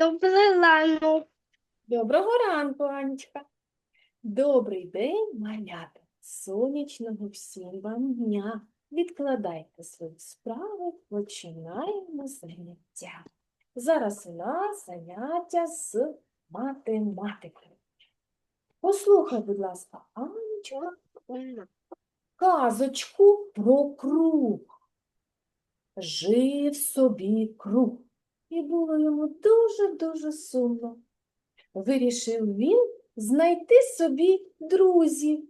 Добрий ранок. Доброго ранку, Анечка. Добрий день, малята. Сонячного всім вам дня. Відкладайте свої справи, починаємо заняття. Зараз у нас заняття з математики. Послухай, будь ласка, Анечка, казочку про круг. Жив собі круг, і було йому дуже-дуже сумно. Вирішив він знайти собі друзів.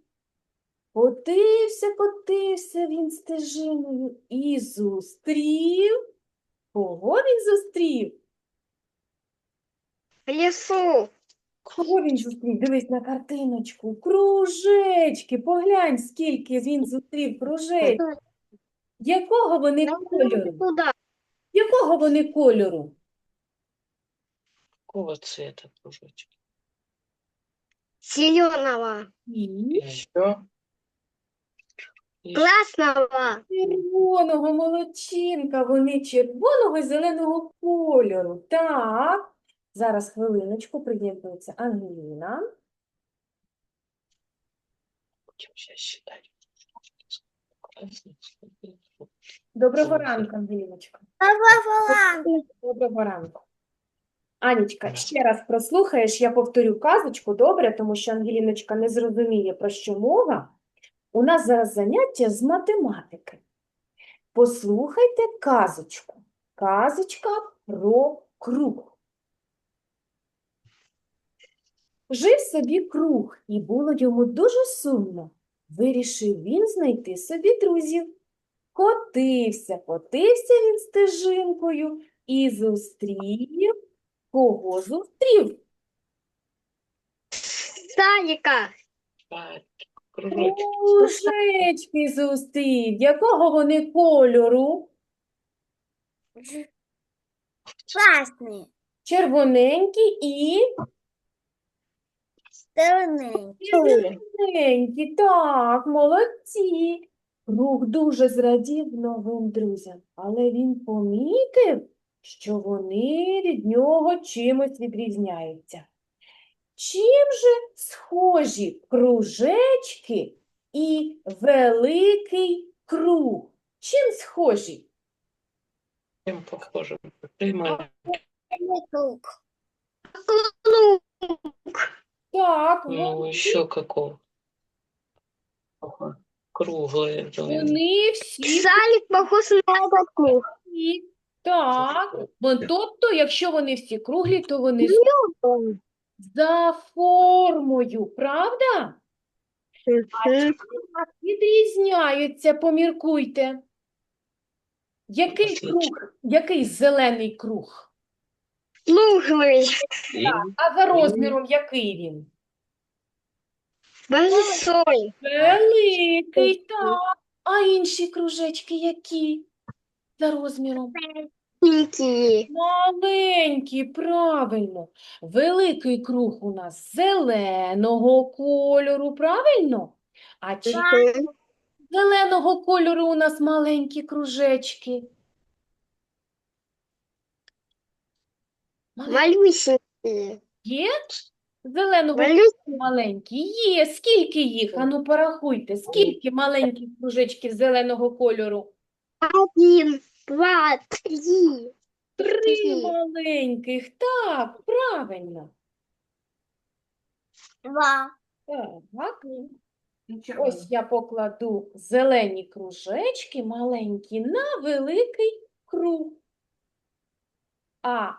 Котився, котився він стежиною і зустрів. Кого він зустрів? В лісу. Кого він зустрів? Дивись на картиночку. Кружечки. Поглянь, скільки він зустрів кружечків. Якого вони кольору? Якого вони кольору? Какого цвета кружочек? Зеленого. І Еще? Красного. червоного молодчинка. Вони червоного і зеленого кольору. Так. Зараз хвилиночку приєднується Ангеліна. Будем сейчас считать. Доброго. ранку, Ангеліночка. Доброго ранку. Доброго ранку. Анічка, ще раз прослухаєш, я повторю казочку, добре, тому що Ангеліночка не зрозуміє, про що мова. У нас зараз заняття з математики. Послухайте казочку. Казочка про круг. Жив собі круг, і було йому дуже сумно. Вирішив він знайти собі друзів. Котився, котився він стежинкою і зустрів. Кого зустрів? Садика. А. Кружечки зустрів. Якого вони кольору? Красный. Червоненькі і Зелененькі. Так, молодці. Круг дуже зрадів новим друзям, але він помітив, що вони від нього чимось відрізняються. Чим же схожі кружечки і великий круг? Чим схожі? Похоже? Ты маленький. Круг. Так, Ну, вони- еще какого? Ага. Круглые. зеленые. вони всі Салик похож на этот круг. такі. Так, бо тобто, якщо вони всі круглі, то вони за формою, правда? Мгм. Відрізняються, поміркуйте. Який Отлично. круг, який зелений круг? Круглый. И А за розміром який він? Большой. Великий, так. А інші кружечки які? За розміром? Маленькие. Маленькі, правильно. Великий круг у нас зеленого кольору, правильно? А чи зеленого кольору у нас маленькі кружечки? Малюсенькие. Є? Зеленого Малюсенькие. маленькі є. Скільки їх? Ану, порахуйте. Скільки маленьких кружечків зеленого кольору? Один, два, три. Три Три. маленьких. Так, правильно. Два. Так. Ось я покладу зелені кружечки маленькі на великий круг. А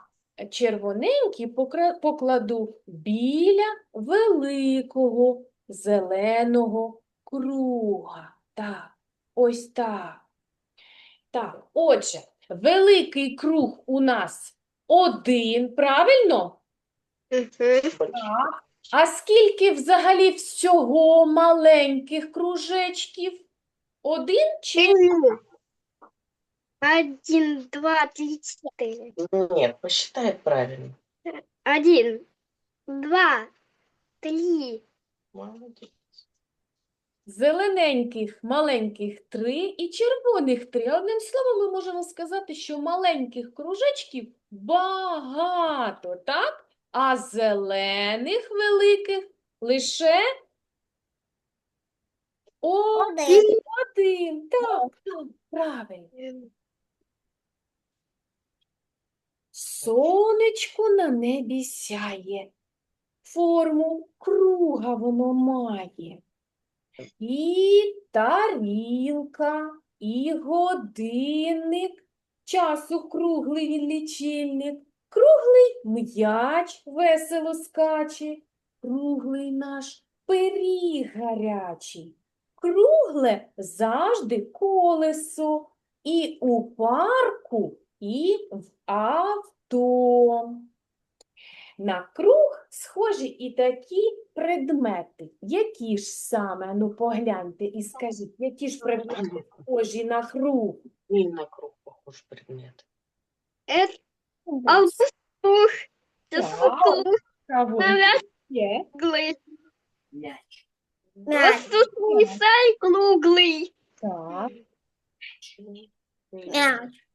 червоненькі покра- покладу біля великого зеленого круга. Так, ось так. Так, отже, великий круг у нас один, правильно? Так. А скільки взагалі всього маленьких кружечків? Один чи Один. Один, два, три, четыре. Нет, посчитай правильно. Один, два, три, Молодец. зелененьких маленьких три і червоних три. Одним словом, ми можемо сказати, що маленьких кружечків багато, так? А зелених великих лише Один. один. Так, так, правильно. Сонечко на небі сяє, форму круга воно має. І тарілка, і годинник, часу круглий він лічильник, круглий м'яч весело скаче, круглий наш пиріг гарячий, кругле завжди колесо, і у парку, і в авто На круг схожі і такі предмети. Які ж саме? Ну погляньте і скажіть, які ж предмети схожі на круг? И на круг похож предмет. Это автобус. Так. Кого Навряд є? Круглый. Мяч. Воздушный шар круглый. Так. Мяч.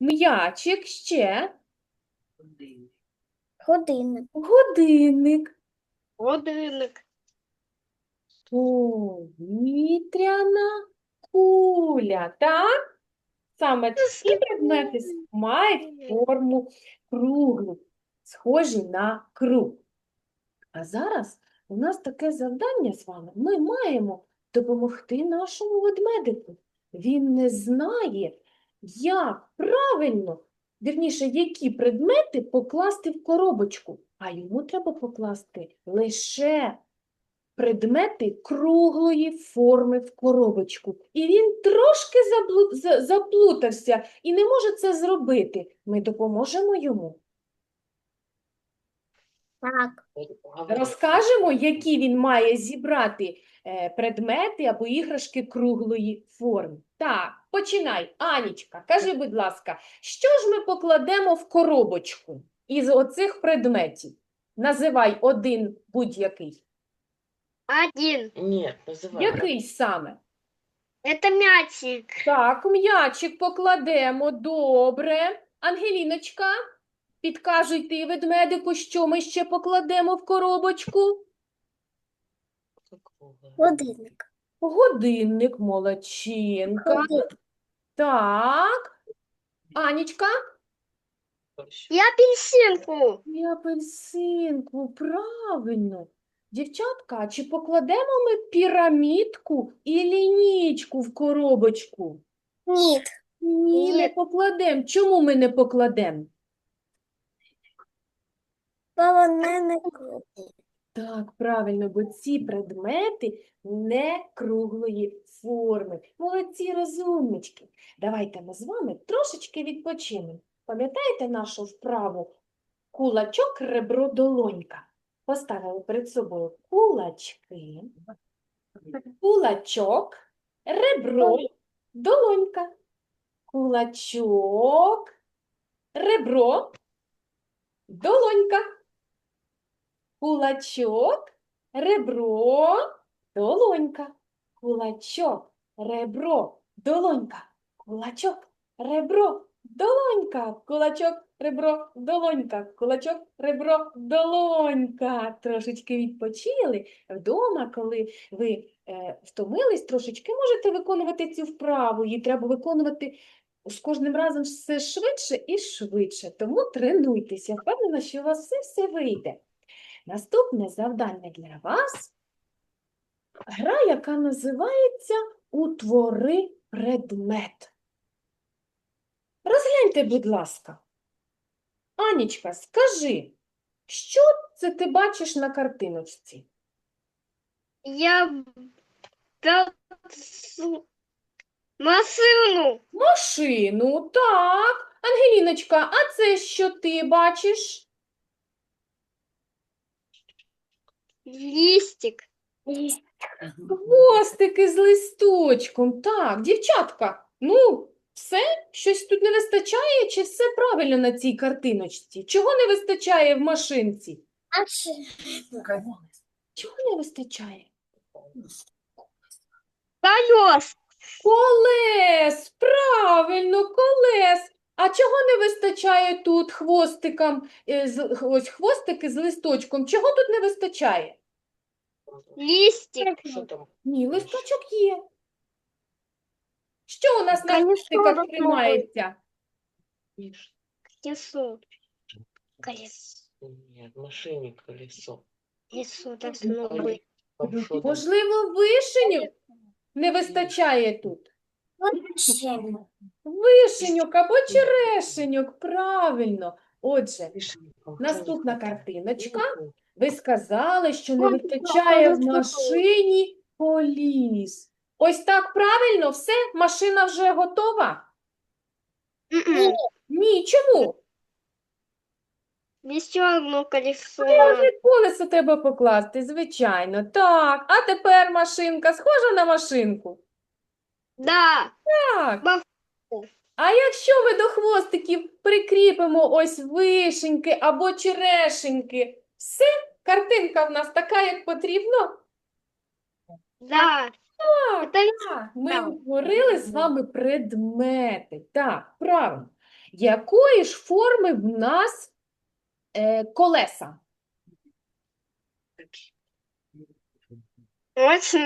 М'ячик ще. Годинник. Годинник. Годинник. Повітряна куля. Так? Саме ці предмети мають форму круглу, схожі на круг. А зараз у нас таке завдання з вами. Ми маємо допомогти нашому ведмедику. Він не знає, як правильно, вірніше, які предмети покласти в коробочку, а йому треба покласти лише предмети круглої форми в коробочку. І він трошки заплутався і не може це зробити. Ми допоможемо йому. Так. Розкажемо, які він має зібрати е, предмети або іграшки круглої форми. Так, починай. Анічка, кажи, будь ласка, що ж ми покладемо в коробочку із оцих предметів? Називай один будь-який. Один. Нет, называй. Який саме? Это мячик. Так, м'ячик покладемо. Добре. Ангеліночка, підкажи ти ведмедику, що ми ще покладемо в коробочку? Годинник. Годинник, молодчинка. Так. Анічка. И апельсинку. і апельсинку, правильно. Дівчатка, а чи покладемо ми пірамідку і лінійку в коробочку? Нет. Ні, не Ні. покладемо. Чому ми не покладемо? Полоненый Так, правильно, бо ці предмети не круглої форми. Молодці розумнички. Давайте ми з вами трошечки відпочинемо. Пам'ятаєте нашу вправу кулачок, ребро, долонька? Поставили перед собою кулачки, кулачок, ребро, долонька. Кулачок, ребро, долонька. Кулачок, ребро, долонька. Кулачок, ребро, долонька. Кулачок, ребро, долонька. Кулачок, ребро, долонька. Кулачок, ребро, долонька. Трошечки відпочили. Вдома, коли ви е, втомились трошечки, можете виконувати цю вправу. Її треба виконувати з кожним разом все швидше і швидше. Тому тренуйтеся. Впевнена, що у вас все, все вийде. Наступне завдання для вас гра, яка називається Утвори предмет. Розгляньте, будь ласка. Анічка, скажи, що це ти бачиш на картиночці? Я машину. Машину, так. Ангеліночка, а це що ти бачиш? Листик. Хвостики з листочком. Так, дівчатка, ну, все, щось тут не вистачає, чи все правильно на цій картиночці? Чого не вистачає в машинці? Чого не вистачає? Колес. Колес, правильно, колес. А чого не вистачає тут хвостикам, е, ось хвостики з листочком? Чого тут не вистачає? Листик. Ні, листочок є. Що у нас на хвостиках тримається? Колесо. Колесо. Нет, в машине колесо. Колесо что там? Можливо, вишеню не вистачає тут. Вишеньок або черешеньок, правильно. Отже, наступна картиночка. Ви сказали, що не вистачає в машині коліс. Ось так правильно, все, машина вже готова? М-м. Ні, чому? Еще одно колесо. Може, колесо треба покласти, звичайно. Так, а тепер машинка схожа на машинку? Да. Так. А якщо ми до хвостиків прикріпимо ось вишеньки або черешеньки, все, картинка в нас така, як потрібно? Да. Так, так, ми Так. утворили з вами предмети. Так, правильно. Якої ж форми в нас е, колеса? очень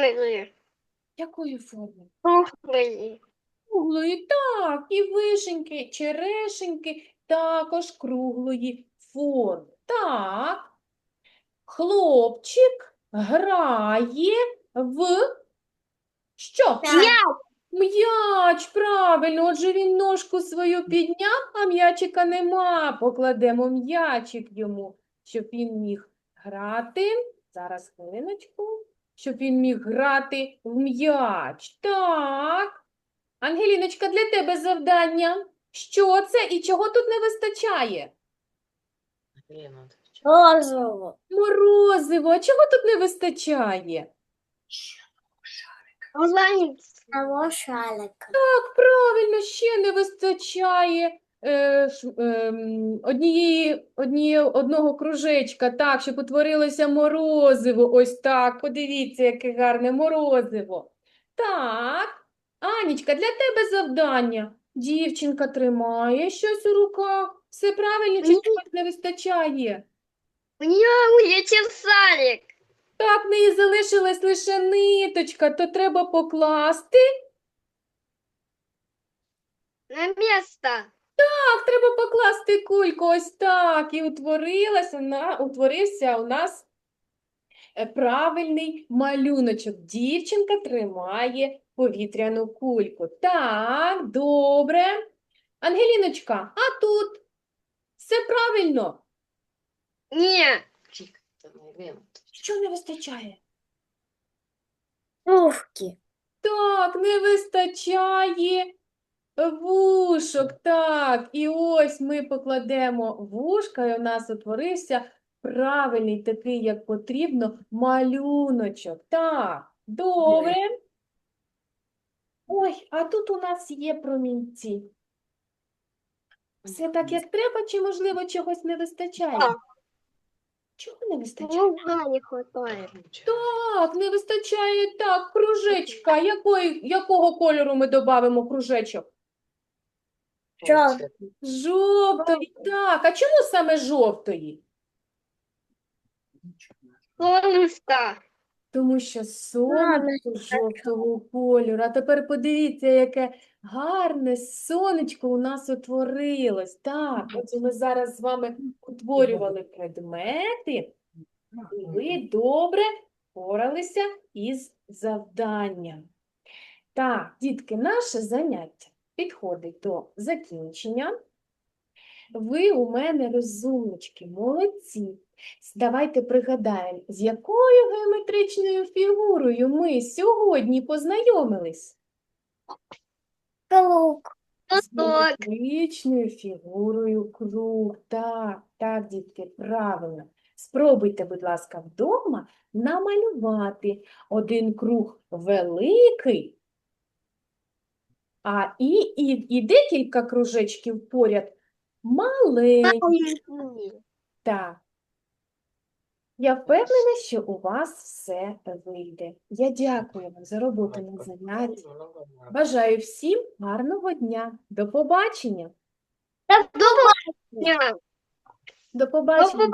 Якої форми? круглые. Круглої, так, і вишеньки, черешеньки також круглої форми. Так. Хлопчик грає в що? М'яч, правильно. Отже, він ножку свою підняв, а м'ячика нема. Покладемо м'ячик йому, щоб він міг грати. Зараз хвилиночку. Щоб він міг грати в м'яч. Так. Ангеліночка, для тебе завдання. Що це і чого тут не вистачає? Морозиво, а чого тут не вистачає? Того шалика. Так, правильно, ще не вистачає однієї, однієї, одного кружечка, так, щоб утворилося морозиво. Ось так. Подивіться, яке гарне морозиво. Так, Анічка, для тебе завдання. Дівчинка тримає щось у руках. Все правильно, чи чогось не вистачає? У нее улетел шарик. Так, в неї залишилась лише ниточка, то треба покласти. На место. Так, треба покласти кульку ось так. І утворилася на, утворився у нас е, правильний малюночок. Дівчинка тримає повітряну кульку. Так, добре. Ангеліночка, а тут все правильно. Тихо, Що не вистачає? Пушки. Так, не вистачає вушок. Так, і ось ми покладемо вушка, і у нас утворився правильний такий, як потрібно, малюночок. Так, добре. Ой, а тут у нас є промінці. Все так, як треба, чи, можливо, чогось не вистачає? Так. Чого не вистачає? Луга не хватает. Так, не вистачає так, кружечка. Якої, якого кольору ми додамо кружечок? Вот. Жовтої, так. А чому саме жовтої? Солнышко. Тому що сонечко жовтого кольору. А тепер подивіться, яке гарне сонечко у нас утворилось. Так, отже, ми зараз з вами утворювали предмети, і ви добре впоралися із завданням. Так, дітки, наше заняття підходить до закінчення. Ви у мене розумнички, молодці. Давайте пригадаємо, з якою геометричною фігурою ми сьогодні познайомились? Круг. З геометричною фігурою круг. Так, так, дітки, правильно. Спробуйте, будь ласка, вдома намалювати один круг великий, а і, і, і декілька кружечків поряд маленьких. Так. Я впевнена, що у вас все вийде. Я дякую вам за роботу на занятті. Бажаю всім гарного дня. До побачення. До побачення. До побачення.